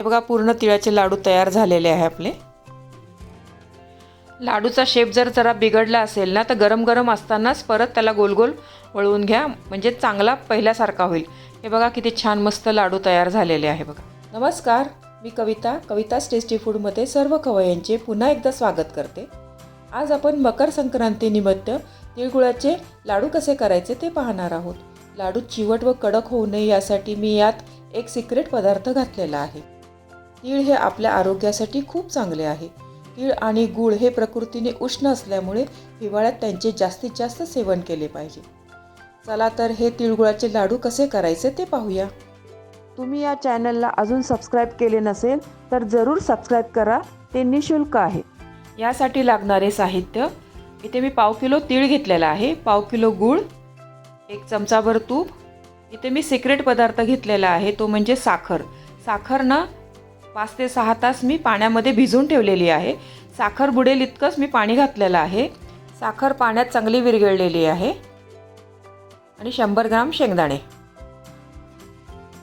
हे बघा पूर्ण तिळाचे लाडू तयार झालेले आहे आपले. लाडूचा शेप जर जरा बिघडला असेल ना तर गरम गरम असतानाच परत त्याला गोल गोल वळवून घ्या. म्हणजे चांगला पहिल्यासारखा होईल. हे बघा किती छान मस्त लाडू तयार झालेले आहे बघा. नमस्कार मी कविता. कविताज टेस्टी फूडमध्ये सर्व खवयांचे पुन्हा एकदा स्वागत करते. आज आपण मकर संक्रांतीनिमित्त तिळगुळाचे लाडू कसे करायचे ते पाहणार आहोत. लाडू चिवट व कडक होऊ नये यासाठी मी यात एक सिक्रेट पदार्थ घातलेला आहे. तीळ हे आपल्या आरोग्यासाठी खूप चांगले आहे. तीळ आणि गूळ हे प्रकृतीने उष्ण असल्यामुळे हिवाळ्यात त्यांचे जास्तीत जास्त सेवन केले पाहिजे. चला तर हे तिळगुळाचे लाडू कसे करायचे ते पाहूया. तुम्ही या चॅनलला अजून सबस्क्राईब केले नसेल तर जरूर सबस्क्राईब करा. ते निशुल्क आहे. यासाठी लागणारे साहित्य. इथे मी पाव किलो तीळ घेतलेला आहे. पाव किलो गूळ एक चमचाभर तूप. इथे मी सिक्रेट पदार्थ घेतलेला आहे तो म्हणजे साखर. साखर ना पाच ते सहा तास मी पाण्यामध्ये भिजवून ठेवलेली आहे. साखर बुडेल इतकंच मी पाणी घातलेलं आहे. साखर पाण्यात चांगली विरघळलेली आहे. आणि शंभर ग्राम शेंगदाणे.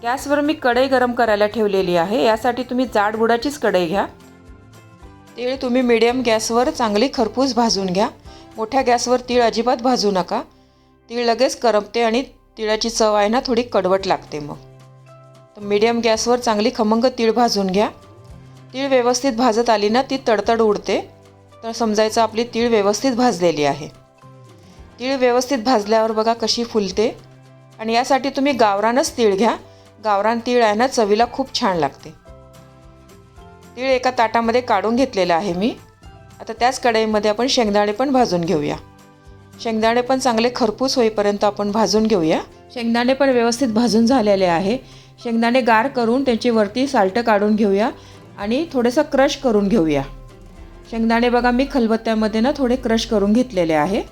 गॅसवर मी कढई गरम करायला ठेवलेली आहे. यासाठी तुम्ही जाड बुडाचीच कढई घ्या. तीळ तुम्ही मिडियम गॅसवर चांगली खरपूस भाजून घ्या. मोठ्या गॅसवर तीळ अजिबात भाजू नका. तीळ लगेच करपते आणि तिळाची चव आहे ना थोडी कडवट लागते मग. तर मीडियम गॅसवर चांगली खमंग तीळ भाजून घ्या. तीळ व्यवस्थित भाजत आली ना ती तडतड उडते. तर समजायचं आपली तीळ व्यवस्थित भाजलेली आहे. तीळ व्यवस्थित भाजल्यावर बघा कशी फुलते. आणि यासाठी तुम्ही गावरानच तीळ घ्या. गावरान तीळ आहे ना चवीला खूप छान लागते. तीळ एका ताटामध्ये काढून घेतलेलं आहे मी. आता त्याच कढईमध्ये आपण शेंगदाणे पण भाजून घेऊया. शेंगदाणे पण चांगले खरपूस होईपर्यंत आपण भाजून घेऊया. शेंगदाणे पण व्यवस्थित भाजून झालेले आहे. शेंगदाणे गार करून त्याची वरती साल्ट काढून घेऊया आणि थोडंसं क्रश करून घेऊया. शेंगदाणे बघा मी खलबत्त्यामध्ये ना थोडे क्रश करून घेतलेले आहे.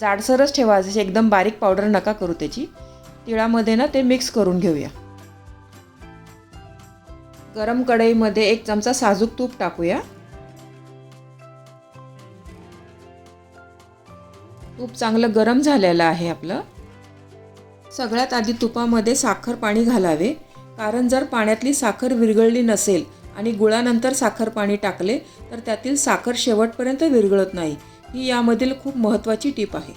जाडसरच ठेवा जसे एकदम बारीक पावडर नका करू त्याची. तिळामध्ये ना ते मिक्स करून घेऊया. गरम कढईमध्ये एक चमचा साजूक तूप टाकूया. तूप चांगलं गरम झालेलं आहे आपलं. सगळ्यात आधी तुपामध्ये साखर पाणी घालावे. कारण जर पाण्यातली साखर विरघळली नसेल आणि गुळानंतर साखर पाणी टाकले तर त्यातील साखर शेवटपर्यंत विरघळत नाही. ही यामधील खूप महत्त्वाची टीप आहे.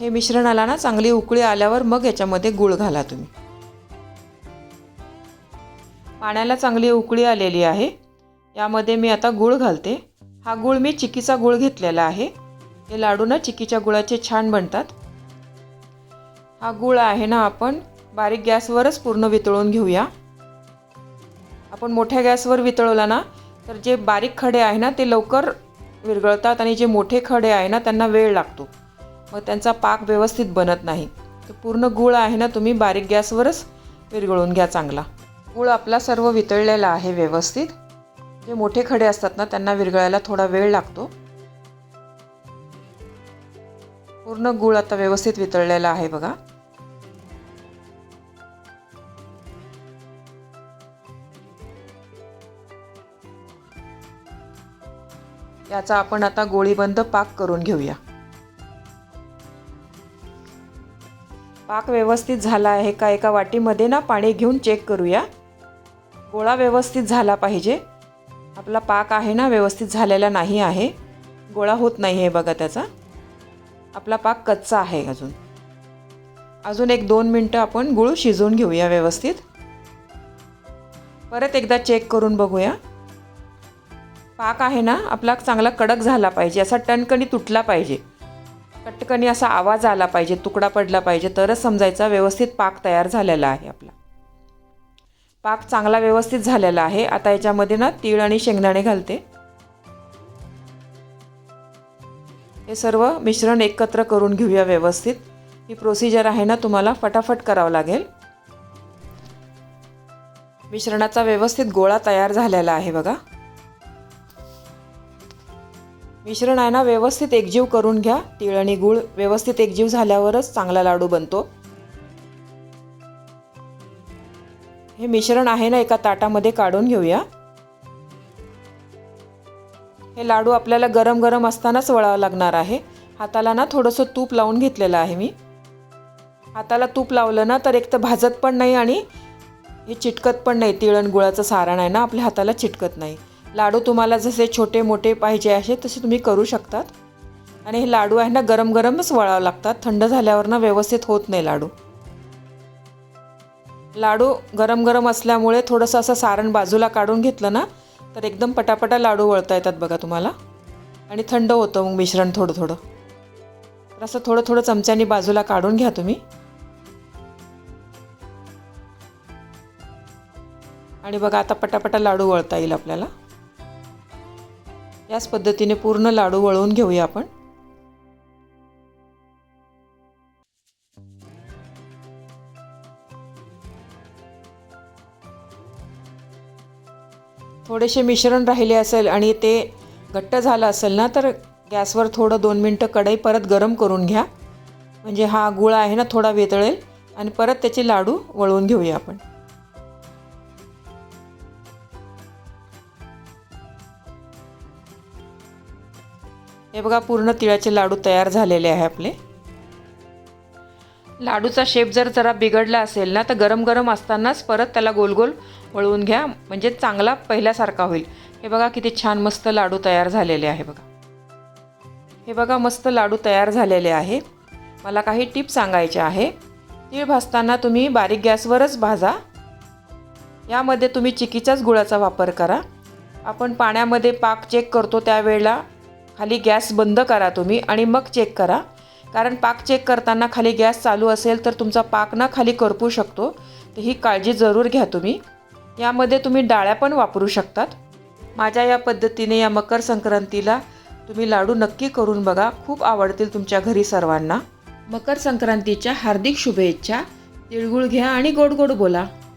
हे मिश्रणाला ना चांगली उकळी आल्यावर मग याच्यामध्ये गुळ घाला तुम्ही. पाण्याला चांगली उकळी आलेली आहे. यामध्ये मी आता गुळ घालते. हा गुळ मी चिकीचा गुळ घेतलेला आहे. हे लाडू ना चिकीच्या गुळाचे छान बनतात. हा गुळ आहे ना आपण बारीक गॅसवरच पूर्ण वितळून घेऊया. आपण मोठ्या गॅसवर वितळवला ना तर जे बारीक खडे आहे ना ते लवकर विरघळतात आणि जे मोठे खडे आहे ना त्यांना वेळ लागतो. मग त्यांचा पाक व्यवस्थित बनत नाही. तर पूर्ण गुळ आहे ना तुम्ही बारीक गॅसवरच विरघळून घ्या चांगला. गुळ आपला सर्व वितळलेला आहे व्यवस्थित. जे मोठे खडे असतात ना त्यांना विरघळायला थोडा वेळ लागतो. पूर्ण गूळ आता व्यवस्थित वितळलेला आहे बघा. याचा आपण आता गोळीबंद पाक करून घेऊया. पाक व्यवस्थित झाला आहे का एका वाटीमध्ये ना पाणी घेऊन चेक करूया. गोळा व्यवस्थित झाला पाहिजे. आपला पाक आहे ना व्यवस्थित झालेला नाही आहे. गोळा होत नाही आहे बघा त्याचा. आपला पाक कच्चा आहे अजून. अजून एक दोन मिनटं आपण गुळ शिजवून घेऊया व्यवस्थित. परत एकदा चेक करून बघूया. पाक आहे ना आपला चांगला कडक झाला पाहिजे असा टणकणी तुटला पाहिजे. कटकणी असा आवाज आला पाहिजे तुकडा पडला पाहिजे तरच समजायचा व्यवस्थित पाक तयार झालेला आहे आपला. पाक चांगला व्यवस्थित झालेला आहे. आता याच्यामध्ये ना तीळ आणि शेंगदाणे घालते. हे सर्व मिश्रण एकत्र करून घेऊया व्यवस्थित. ही प्रोसिजर आहे ना तुम्हाला फटाफट करावं लागेल. मिश्रणाचा व्यवस्थित गोळा तयार झालेला आहे बघा. मिश्रण आहे ना व्यवस्थित एकजीव करून घ्या. तीळ आणि गूळ व्यवस्थित एकजीव झाल्यावरच चांगला लाडू बनतो. हे मिश्रण आहे ना एका ताटामध्ये काढून घेऊया. हे लाडू आपल्याला गरम गरम असतानाच वळावं लागणार आहे. हाताला ना थोडंसं तूप लावून घेतलेलं आहे मी. हाताला तूप लावलं ना तर एक तर भाजत पण नाही आणि हे चिटकत पण नाही. तिळण गुळाचं सारण आहे ना आपल्या हाताला चिटकत नाही. लाडू तुम्हाला जसे छोटे मोठे पाहिजे असे तसे तुम्ही करू शकतात. आणि हे लाडू आहे ना गरम गरमच वळावं लागतात. थंड झाल्यावर ना व्यवस्थित होत नाही लाडू. लाडू गरम गरम असल्यामुळे थोडंसं असं सारण बाजूला काढून घेतलं ना तर एकदम पटापटा लाडू वळता येतात बघा तुम्हाला. आणि थंड होतं मग मिश्रण थोडं थोडं. तर असं थोडं थोडं चमच्यानी बाजूला काढून घ्या तुम्ही. आणि बघा आता पटापटा लाडू वळता येईल आपल्याला. याच पद्धतीने पूर्ण लाडू वळवून घेऊया आपण. थोडेसे मिश्रण राहिले असेल आणि ते घट्ट झालं असेल ना तर गॅसवर थोडं दोन मिनटं कढई परत गरम करून घ्या. म्हणजे हा गुळ आहे ना थोडा वेतळेल. आणि परत त्याचे लाडू वळवून घेऊया आपण. हे बघा पूर्ण तिळाचे लाडू तयार झालेले आहे आपले. लाडूचा शेप जर जरा बिघडला असेल ना तर गरम गरम असतानाच परत त्याला गोल गोल वळवून घ्या. म्हणजे चांगला पहिल्यासारखा होईल. हे बघा किती छान मस्त लाडू तयार झालेले आहे बघा. हे बघा मस्त लाडू तयार झालेले आहे. मला काही टिप सांगायचे आहे. तीळ भाजताना तुम्ही बारीक गॅसवरच भाजा. यामध्ये तुम्ही चिकीचाच गुळाचा वापर करा. आपण पाण्यामध्ये पाक चेक करतो त्यावेळेला खाली गॅस बंद करा तुम्ही आणि मग चेक करा. कारण पाक चेक करताना खाली गॅस चालू असेल तर तुमचा पाक ना खाली करपू शकतो. तर ही काळजी जरूर घ्या तुम्ही. यामध्ये तुम्ही डाळ्या पण वापरू शकतात. माझ्या या पद्धतीने या मकर संक्रांतीला तुम्ही लाडू नक्की करून बघा. खूप आवडतील तुमच्या घरी सर्वांना. मकर संक्रांतीच्या हार्दिक शुभेच्छा. तिळगुळ घ्या आणि गोड गोड बोला.